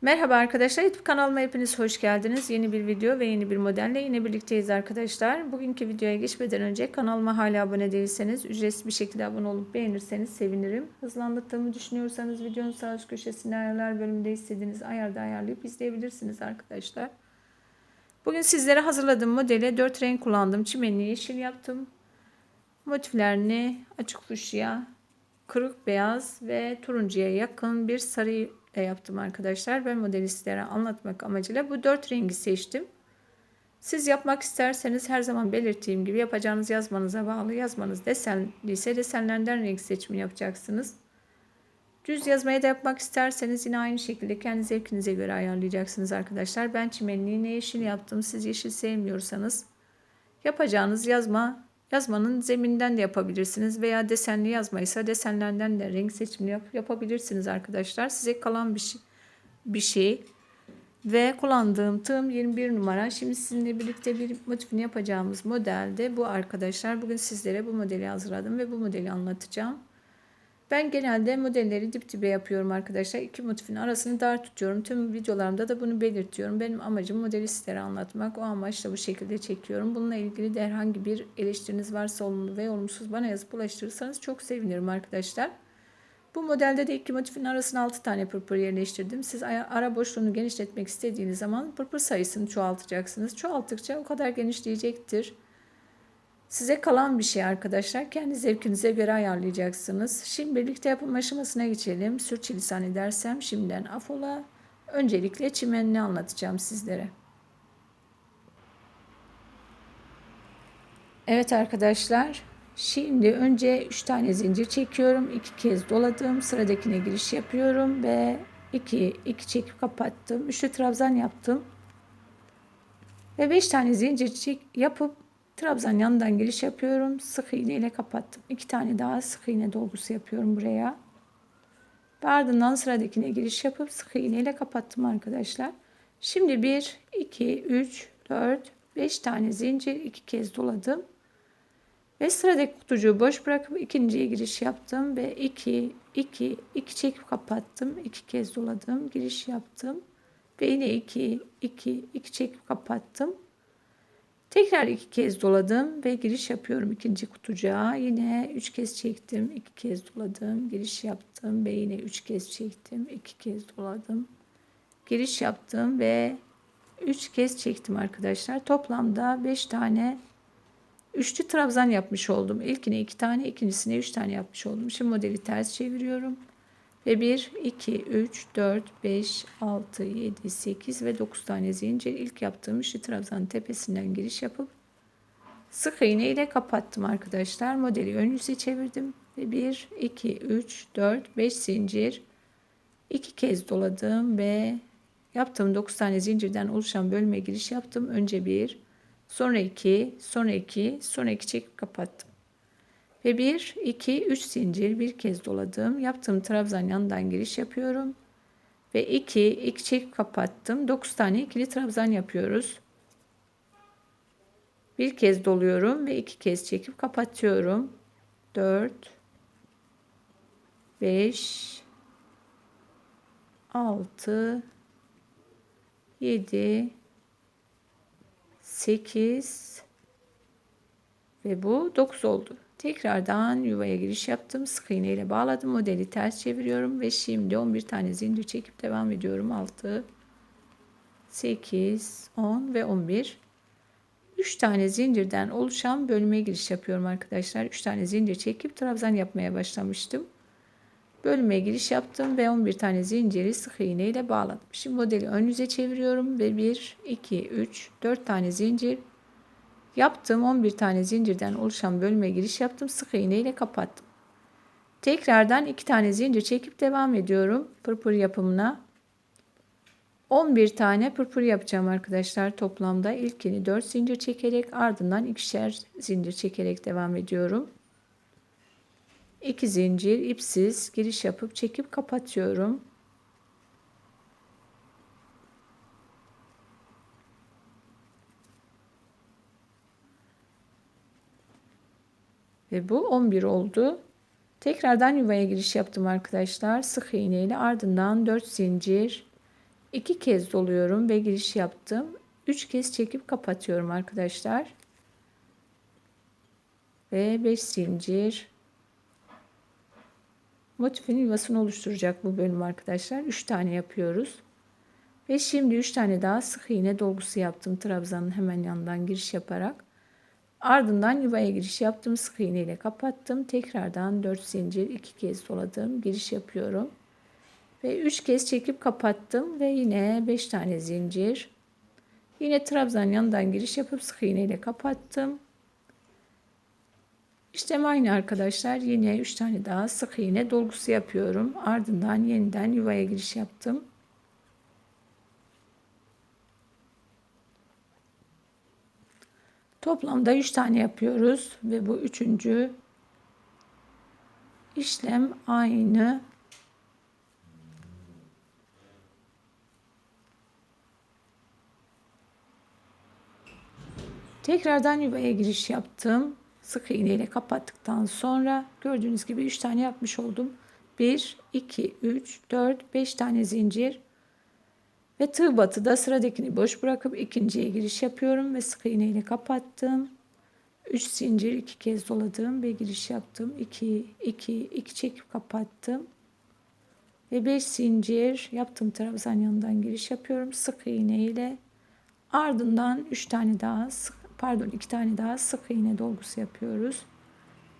Merhaba arkadaşlar YouTube kanalıma hepiniz hoş geldiniz. Yeni bir video ve yeni bir modelle yine birlikteyiz arkadaşlar. Bugünkü videoya geçmeden önce kanalıma hala abone değilseniz ücretsiz bir şekilde abone olup beğenirseniz sevinirim. Hızlandırdığımı düşünüyorsanız videonun sağ üst köşesinde ayarlar bölümünde istediğiniz ayarda ayarlayıp izleyebilirsiniz arkadaşlar. Bugün sizlere hazırladığım modele 4 renk kullandım. Çimenli yeşil yaptım. Motiflerini açık fuşya, kırık beyaz ve turuncuya yakın bir sarı yaptım arkadaşlar. Ben modeli sizlere anlatmak amacıyla bu dört rengi seçtim. Siz yapmak isterseniz her zaman belirttiğim gibi yapacağınız yazmanıza bağlı. Yazmanız desenliyse desenlerden renk seçimi yapacaksınız. Düz yazmayı da yapmak isterseniz yine aynı şekilde kendi zevkinize göre ayarlayacaksınız arkadaşlar. Ben çimenliğine yeşil yaptım. Siz yeşil sevmiyorsanız yapacağınız yazma yazmanın zeminden de yapabilirsiniz veya desenli yazmaysa desenlerden de renk seçimini yap yapabilirsiniz arkadaşlar. Size kalan bir şey, bir şey ve kullandığım tığım 21 numara. Şimdi sizinle birlikte bir motifini yapacağımız modelde bu arkadaşlar. Bugün sizlere bu modeli hazırladım ve bu modeli anlatacağım. Ben genelde modelleri dip dibe yapıyorum arkadaşlar. İki motifin arasını dar tutuyorum. Tüm videolarımda da bunu belirtiyorum. Benim amacım modeli sizlere anlatmak. O amaçla bu şekilde çekiyorum. Bununla ilgili de herhangi bir eleştiriniz varsa olumlu ve olumsuz bana yazıp ulaştırırsanız çok sevinirim arkadaşlar. Bu modelde de iki motifin arasına 6 tane pırpır yerleştirdim. Siz ara boşluğunu genişletmek istediğiniz zaman pırpır sayısını çoğaltacaksınız. Çoğalttıkça o kadar genişleyecektir. Size kalan bir şey arkadaşlar. Kendi zevkinize göre ayarlayacaksınız. Şimdi birlikte yapım aşamasına geçelim. Sürçülisan edersem şimdiden afola. Öncelikle çimenini anlatacağım sizlere. Evet arkadaşlar. Şimdi önce 3 tane zincir çekiyorum. 2 kez doladım. Sıradakine giriş yapıyorum ve 2 2 çekip kapattım. Üçlü trabzan yaptım. Ve 5 tane zincir çek yapıp Trabzan yanından giriş yapıyorum. Sık iğne ile kapattım. İki tane daha sık iğne dolgusu yapıyorum buraya. Ve ardından sıradakine giriş yapıp sık iğne ile kapattım arkadaşlar. Şimdi 1, 2, 3, 4, 5 tane zincir iki kez doladım. Ve sıradaki kutucuğu boş bırakıp ikinciye giriş yaptım ve 2, 2, 2 çekip kapattım. 2 kez doladım. Giriş yaptım. Ve yine 2, 2, 2 çekip kapattım. Tekrar iki kez doladım ve giriş yapıyorum ikinci kutucuğa. Yine üç kez çektim, iki kez doladım, giriş yaptım ve yine üç kez çektim, iki kez doladım. Giriş yaptım ve üç kez çektim arkadaşlar. Toplamda beş tane üçlü trabzan yapmış oldum. İlkine iki tane, ikincisine üç tane yapmış oldum. Şimdi modeli ters çeviriyorum. Ve 1, 2, 3, 4, 5, 6, 7, 8 ve 9 tane zincir. ilk yaptığım üçlü trabzanın tepesinden giriş yapıp sık iğne ile kapattım arkadaşlar. Modeli ön yüze çevirdim. Ve 1, 2, 3, 4, 5 zincir. 2 kez doladım ve yaptığım 9 tane zincirden oluşan bölüme giriş yaptım. Önce 1, sonra 2, sonra 2, sonra 2 çekip kapattım. Ve 1, 2, 3 zincir bir kez doladım. Yaptığım trabzan yanından giriş yapıyorum. Ve 2, 2 çek kapattım. 9 tane ikili trabzan yapıyoruz. Bir kez doluyorum ve iki kez çekip kapatıyorum. 4 5 6 7 8 ve bu 9 oldu. Tekrardan yuvaya giriş yaptım. Sık iğne ile bağladım. Modeli ters çeviriyorum ve şimdi 11 tane zincir çekip devam ediyorum. 6 8 10 ve 11 3 tane zincirden oluşan bölüme giriş yapıyorum arkadaşlar. 3 tane zincir çekip trabzan yapmaya başlamıştım. Bölüme giriş yaptım ve 11 tane zinciri sık iğne ile bağladım. Şimdi modeli ön yüze çeviriyorum ve 1 2 3 4 tane zincir Yaptığım 11 tane zincirden oluşan bölüme giriş yaptım. Sık iğne ile kapattım. Tekrardan 2 tane zincir çekip devam ediyorum pırpır yapımına. 11 tane pırpır yapacağım arkadaşlar toplamda. İlkini 4 zincir çekerek ardından ikişer zincir çekerek devam ediyorum. 2 zincir ipsiz giriş yapıp çekip kapatıyorum. Ve bu 11 oldu. Tekrardan yuvaya giriş yaptım arkadaşlar. Sık iğne ile ardından 4 zincir 2 kez doluyorum ve giriş yaptım. 3 kez çekip kapatıyorum arkadaşlar. Ve 5 zincir. Motifin yuvasını oluşturacak bu bölüm arkadaşlar. 3 tane yapıyoruz. Ve şimdi 3 tane daha sık iğne dolgusu yaptım. Trabzanın hemen yanından giriş yaparak. Ardından yuvaya giriş yaptım. Sık iğne ile kapattım. Tekrardan 4 zincir 2 kez doladım. Giriş yapıyorum. Ve 3 kez çekip kapattım. Ve yine 5 tane zincir. Yine trabzan yanından giriş yapıp sık iğne ile kapattım. İşlem aynı arkadaşlar. Yine 3 tane daha sık iğne dolgusu yapıyorum. Ardından yeniden yuvaya giriş yaptım. Toplamda 3 tane yapıyoruz ve bu üçüncü işlem aynı. Tekrardan yuvaya giriş yaptım. Sık iğne ile kapattıktan sonra gördüğünüz gibi 3 tane yapmış oldum. 1, 2, 3, 4, 5 tane zincir ve tığ batıda sıradakini boş bırakıp ikinciye giriş yapıyorum ve sık iğne ile kapattım. 3 zincir iki kez doladım ve giriş yaptım. 2 2 2 çekip kapattım. Ve 5 zincir yaptım trabzan yanından giriş yapıyorum sık iğne ile. Ardından 3 tane daha sık pardon 2 tane daha sık iğne dolgusu yapıyoruz.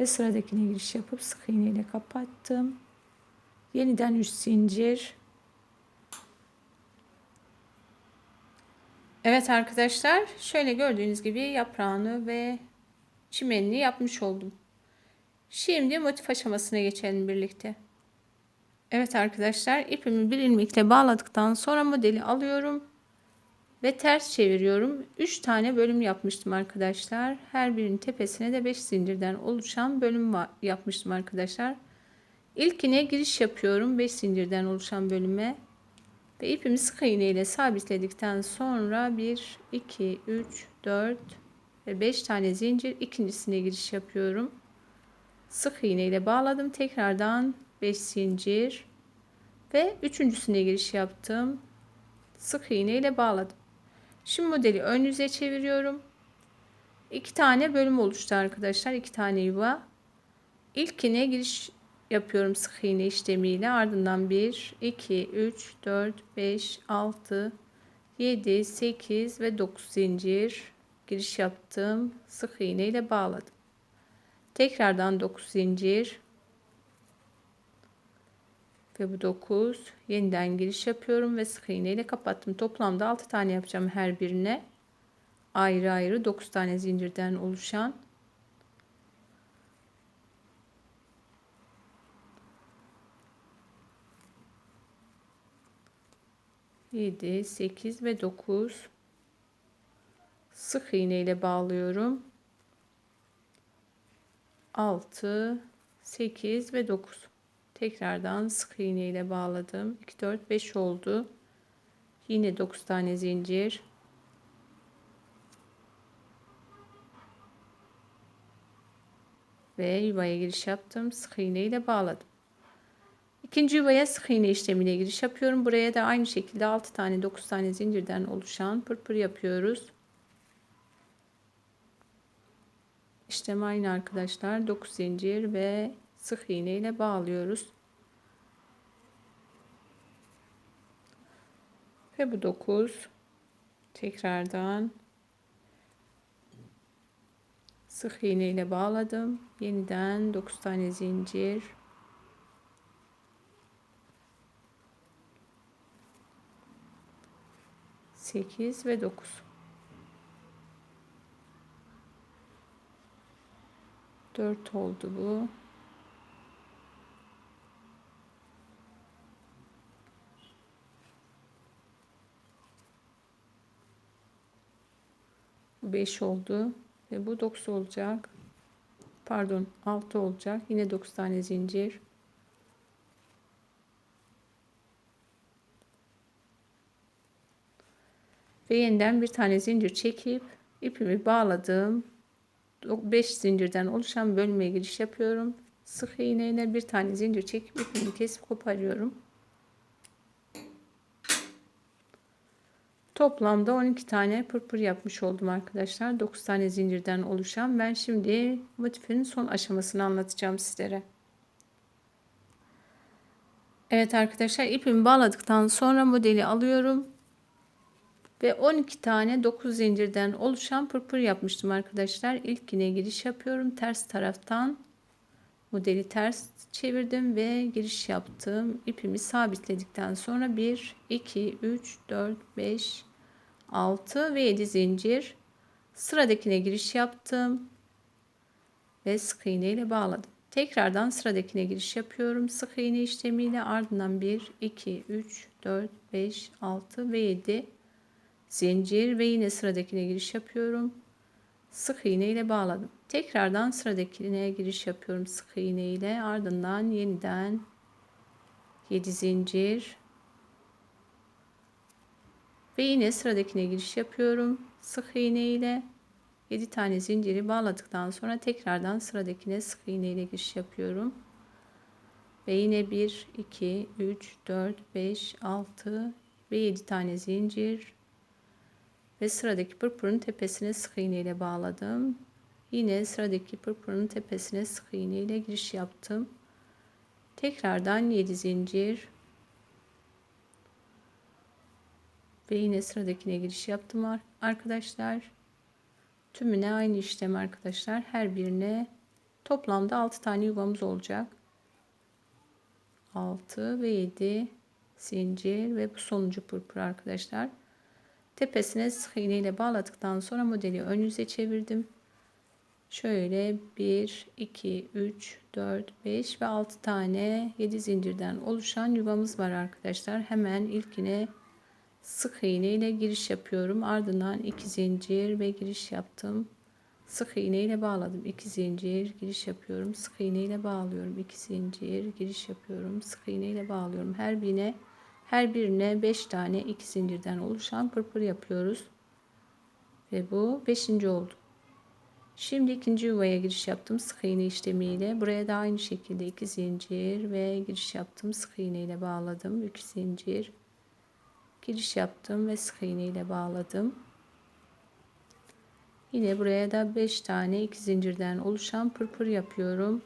Ve sıradakine giriş yapıp sık iğne ile kapattım. Yeniden 3 zincir Evet arkadaşlar şöyle gördüğünüz gibi yaprağını ve çimenini yapmış oldum. Şimdi motif aşamasına geçelim birlikte. Evet arkadaşlar ipimi bir ilmekle bağladıktan sonra modeli alıyorum ve ters çeviriyorum. 3 tane bölüm yapmıştım arkadaşlar. Her birinin tepesine de 5 zincirden oluşan bölüm yapmıştım arkadaşlar. İlkine giriş yapıyorum 5 zincirden oluşan bölüme ve ipimi sık iğne ile sabitledikten sonra 1 2 3 4 ve 5 tane zincir ikincisine giriş yapıyorum. Sık iğne ile bağladım. Tekrardan 5 zincir ve üçüncüsüne giriş yaptım. Sık iğne ile bağladım. Şimdi modeli ön yüze çeviriyorum. İki tane bölüm oluştu arkadaşlar. iki tane yuva. İlkine giriş yapıyorum sık iğne işlemiyle. Ardından 1, 2, 3, 4, 5, 6, 7, 8 ve 9 zincir giriş yaptım. Sık iğne ile bağladım. Tekrardan 9 zincir ve bu 9 yeniden giriş yapıyorum ve sık iğne ile kapattım. Toplamda 6 tane yapacağım her birine. Ayrı ayrı 9 tane zincirden oluşan 7, 8 ve 9 sık iğne ile bağlıyorum. 6, 8 ve 9. Tekrardan sık iğne ile bağladım. 2, 4, 5 oldu. Yine 9 tane zincir. Ve yuvaya giriş yaptım. Sık iğne ile bağladım. İkinci yuvaya sık iğne işlemine giriş yapıyorum. Buraya da aynı şekilde 6 tane 9 tane zincirden oluşan pırpır yapıyoruz. İşlem aynı arkadaşlar. 9 zincir ve sık iğne ile bağlıyoruz. Ve bu 9 tekrardan sık iğne ile bağladım. Yeniden 9 tane zincir 8 ve 9. Dört oldu bu. Bu 5 oldu ve bu 9 olacak. Pardon 6 olacak. Yine 9 tane zincir. Ve yeniden bir tane zincir çekip ipimi bağladım. 5 zincirden oluşan bölmeye giriş yapıyorum. Sık iğneyle bir tane zincir çekip ipimi kesip koparıyorum. Toplamda 12 tane pırpır yapmış oldum arkadaşlar. 9 tane zincirden oluşan. Ben şimdi motifin son aşamasını anlatacağım sizlere. Evet arkadaşlar ipimi bağladıktan sonra modeli alıyorum. Ve 12 tane 9 zincirden oluşan pırpır yapmıştım arkadaşlar. İlk yine giriş yapıyorum. Ters taraftan modeli ters çevirdim ve giriş yaptım. İpimi sabitledikten sonra 1, 2, 3, 4, 5, 6 ve 7 zincir. Sıradakine giriş yaptım. Ve sık iğne ile bağladım. Tekrardan sıradakine giriş yapıyorum. Sık iğne işlemiyle ardından 1, 2, 3, 4, 5, 6 ve 7 zincir ve yine sıradakine giriş yapıyorum. Sık iğne ile bağladım. Tekrardan sıradakine giriş yapıyorum sık iğne ile. Ardından yeniden 7 zincir ve yine sıradakine giriş yapıyorum. Sık iğne ile 7 tane zinciri bağladıktan sonra tekrardan sıradakine sık iğne ile giriş yapıyorum. Ve yine 1, 2, 3, 4, 5, 6 ve 7 tane zincir ve sıradaki pırpırın tepesine sık iğne ile bağladım. Yine sıradaki pırpırın tepesine sık iğne ile giriş yaptım. Tekrardan 7 zincir ve yine sıradakine giriş yaptım arkadaşlar. Tümüne aynı işlem arkadaşlar. Her birine toplamda 6 tane yuvamız olacak. 6 ve 7 zincir ve bu sonuncu pırpır arkadaşlar. Tepesine sık iğne ile bağladıktan sonra modeli ön yüze çevirdim. Şöyle 1, 2, 3, 4, 5 ve 6 tane 7 zincirden oluşan yuvamız var arkadaşlar. Hemen ilkine sık iğne ile giriş yapıyorum. Ardından 2 zincir ve giriş yaptım. Sık iğne ile bağladım. 2 zincir giriş yapıyorum. Sık iğne ile bağlıyorum. 2 zincir giriş yapıyorum. Sık iğne ile bağlıyorum. Her birine her birine 5 tane 2 zincirden oluşan pırpır yapıyoruz. Ve bu 5. oldu. Şimdi ikinci yuvaya giriş yaptım sık iğne işlemiyle. Buraya da aynı şekilde 2 zincir ve giriş yaptım. Sık iğne ile bağladım. 2 zincir. Giriş yaptım ve sık iğne ile bağladım. Yine buraya da 5 tane 2 zincirden oluşan pırpır yapıyorum.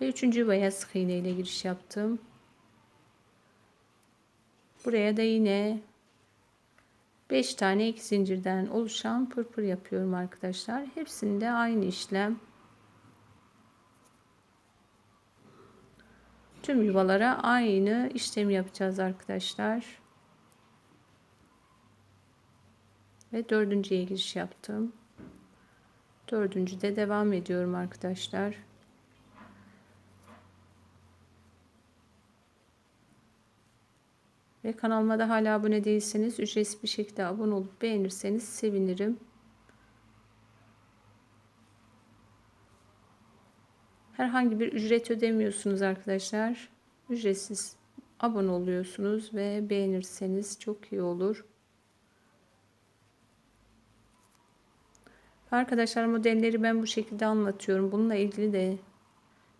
Ve üçüncü yuvaya sık iğne ile giriş yaptım. Buraya da yine 5 tane iki zincirden oluşan pırpır yapıyorum arkadaşlar. Hepsinde aynı işlem. Tüm yuvalara aynı işlemi yapacağız arkadaşlar. Ve dördüncüye giriş yaptım. Dördüncüde devam ediyorum arkadaşlar. Ve kanalıma da hala abone değilseniz ücretsiz bir şekilde abone olup beğenirseniz sevinirim. Herhangi bir ücret ödemiyorsunuz arkadaşlar. Ücretsiz abone oluyorsunuz ve beğenirseniz çok iyi olur. Arkadaşlar modelleri ben bu şekilde anlatıyorum. Bununla ilgili de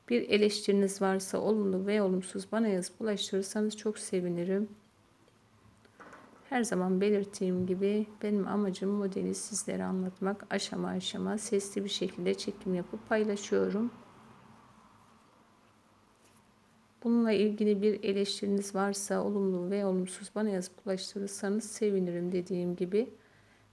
bir eleştiriniz varsa olumlu ve olumsuz bana yazıp ulaştırırsanız çok sevinirim. Her zaman belirttiğim gibi benim amacım modeli sizlere anlatmak. Aşama aşama sesli bir şekilde çekim yapıp paylaşıyorum. Bununla ilgili bir eleştiriniz varsa olumlu ve olumsuz bana yazıp ulaştırırsanız sevinirim dediğim gibi.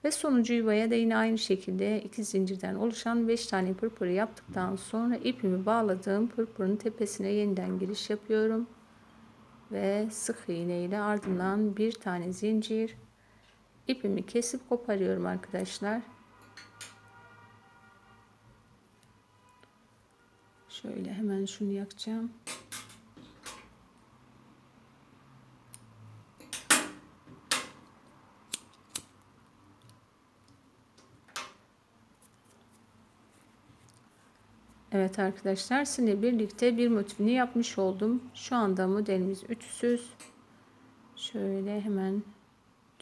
Ve sonuncu yuvaya da yine aynı şekilde iki zincirden oluşan 5 tane pırpırı yaptıktan sonra ipimi bağladığım pırpırın tepesine yeniden giriş yapıyorum ve sık iğne ile ardından bir tane zincir ipimi kesip koparıyorum arkadaşlar. Şöyle hemen şunu yakacağım. Evet arkadaşlar sizinle birlikte bir motifini yapmış oldum. Şu anda modelimiz ütüsüz. Şöyle hemen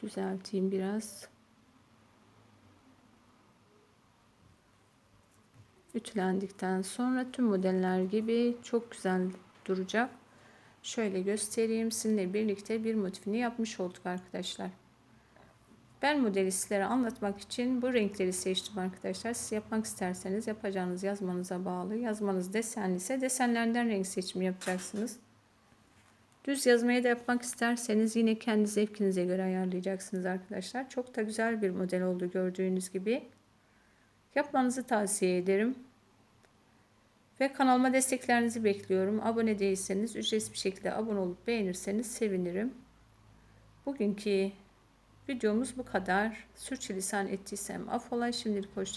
düzelteyim biraz. Ütülendikten sonra tüm modeller gibi çok güzel duracak. Şöyle göstereyim. Sizinle birlikte bir motifini yapmış olduk arkadaşlar. Ben modeli sizlere anlatmak için bu renkleri seçtim arkadaşlar. Siz yapmak isterseniz yapacağınız yazmanıza bağlı. Yazmanız desenli ise desenlerden renk seçimi yapacaksınız. Düz yazmayı da yapmak isterseniz yine kendi zevkinize göre ayarlayacaksınız arkadaşlar. Çok da güzel bir model oldu gördüğünüz gibi. Yapmanızı tavsiye ederim. Ve kanalıma desteklerinizi bekliyorum. Abone değilseniz ücretsiz bir şekilde abone olup beğenirseniz sevinirim. Bugünkü videomuz bu kadar. Sürçülisan ettiysem affola. Şimdilik hoşça